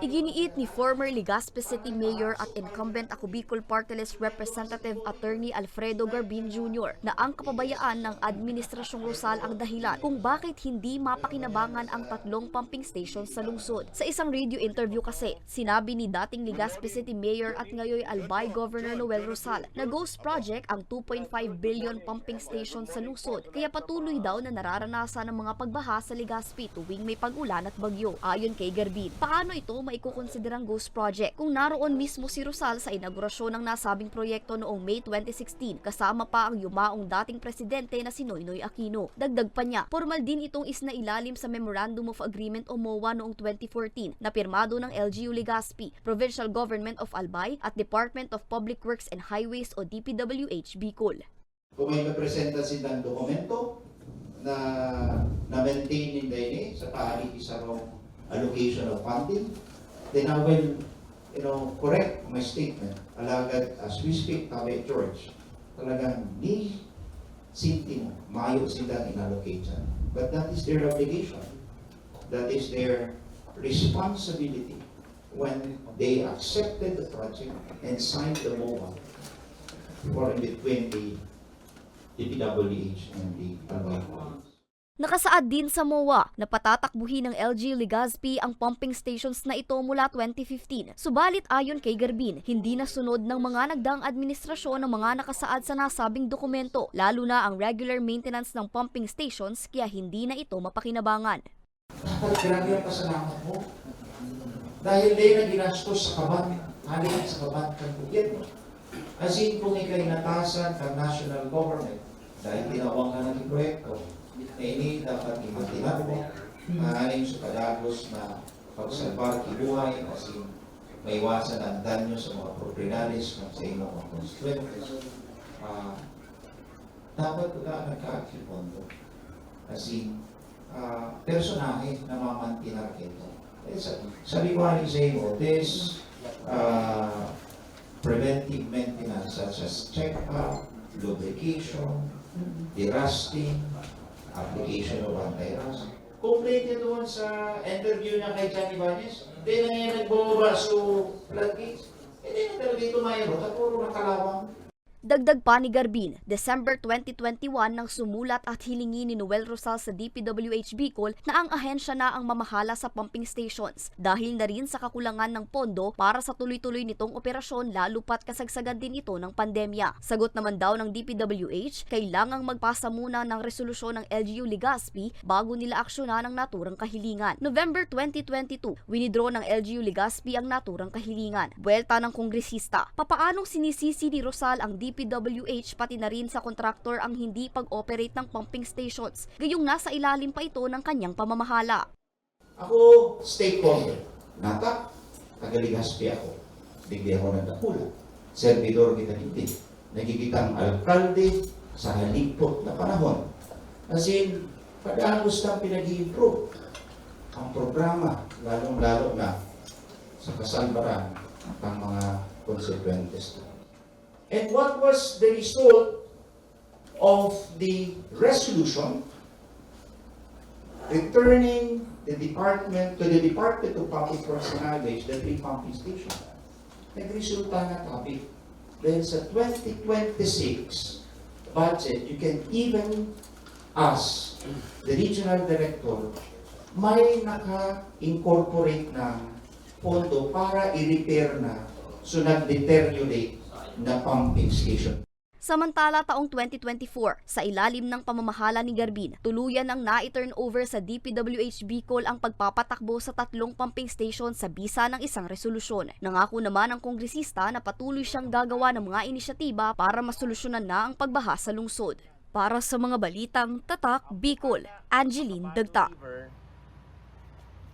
Iginiit ni former Legazpi City Mayor at incumbent ako Bicol Party List Representative Attorney Alfredo Garbin Jr. na ang kapabayaan ng Administrasyong Rosal ang dahilan kung bakit hindi mapakinabangan ang tatlong pumping station sa lungsod. Sa isang radio interview kasi, sinabi ni dating Legazpi City Mayor at ngayoy Albay Governor Noel Rosal na Ghost Project ang 2.5 billion pumping station sa lungsod kaya patuloy daw na nararanasan ng mga pagbaha sa Legazpi tuwing may pag-ulan at bagyo. Ayon kay Garbin, paano ito maikukonsiderang ghost project kung naroon mismo si Rosal sa inaugurasyon ng nasabing proyekto noong May 2016 kasama pa ang yumaong dating presidente na si Noynoy Aquino. Dagdag pa niya, formal din itong isinailalim sa Memorandum of Agreement o MOA noong 2014 na pirmado ng LGU Legazpi, Provincial Government of Albay at Department of Public Works and Highways o DPWH Bicol. Kung may mapresenta silang dokumento na na-maintain in the sa paari sa wrong allocation of funding, then I will, you know, correct my statement. Alagad, as we speak, Tabe George, talagang ni sintimo, mayo silang inallocate. But that is their obligation. That is their responsibility when they accepted the project and signed the MOA for in between the DPWH and the Province. Nakasaad din sa MOA na patatakbuhin ng LG Legazpi ang pumping stations na ito mula 2015. Subalit ayon kay Garbin, hindi nasunod ng mga nagdaang administrasyon ng mga nakasaad sa nasabing dokumento, lalo na ang regular maintenance ng pumping stations kaya hindi na ito mapakinabangan. Dapat grabe ang pasalamat mo. Dahil din na ginastos sa kaban, halin sa kaban ng gobyerno. As in, kung ikay natasan ng national government, dahil tinawang ka ng proyekto, ini dapat imatinat mo, maaaring sa kadagos na pagsalbar kibuhay, as in, maiwasan ang danyo sa mga propriedaris ng sa imo mga constituentes. Ah, dapat wala nagkaakipondo. As in, ah, personahe na mamantinar ito. Eh, sa, sa liwanag sa imo, this uh, preventive maintenance such as check-up, lubrication, derusting, application of anti-rust. Complete niya doon sa interview niya kay Johnny Banes. Hindi na yan nagbubura sa floodgates. Hindi na talaga ito mayroon. Puro nakalawang. Dagdag pa ni Garbin, December 2021 nang sumulat at hilingi ni Noel Rosal sa DPWH Bicol na ang ahensya na ang mamahala sa pumping stations dahil na rin sa kakulangan ng pondo para sa tuloy-tuloy nitong operasyon lalo pat kasagsagan din ito ng pandemya. Sagot naman daw ng DPWH, kailangang magpasa muna ng resolusyon ng LGU Legazpi bago nila aksyonan ang naturang kahilingan. November 2022, winidraw ng LGU Legazpi ang naturang kahilingan. Buwelta ng kongresista, papaanong sinisisi ni Rosal ang DPWH pati na rin sa kontraktor ang hindi pag-operate ng pumping stations, gayong nasa ilalim pa ito ng kanyang pamamahala. Ako, stakeholder. Nata, tagaligaspi ako. Bigli ako ng dakula. Servidor kita hindi. Nagkikita ang alkalde sa halipot na panahon. As in, pag-agos na pinag-improve ang programa, lalong-lalo na sa kasalbaran ng mga konsekwentes. And what was the result of the resolution returning the department to the Department of Public Works and the three pumping station. Nagresulta na topic. Dahil sa 2026 budget, you can even ask the regional director, may naka-incorporate na pondo para i-repair na so nag-deteriorate na pumping station. Samantala taong 2024, sa ilalim ng pamamahala ni Garbin, tuluyan ang na-turn over sa DPWH Bicol ang pagpapatakbo sa tatlong pumping station sa bisa ng isang resolusyon. Nangako naman ang kongresista na patuloy siyang gagawa ng mga inisyatiba para masolusyonan na ang pagbaha sa lungsod. Para sa mga balitang Tatak Bicol, Angeline Dagta.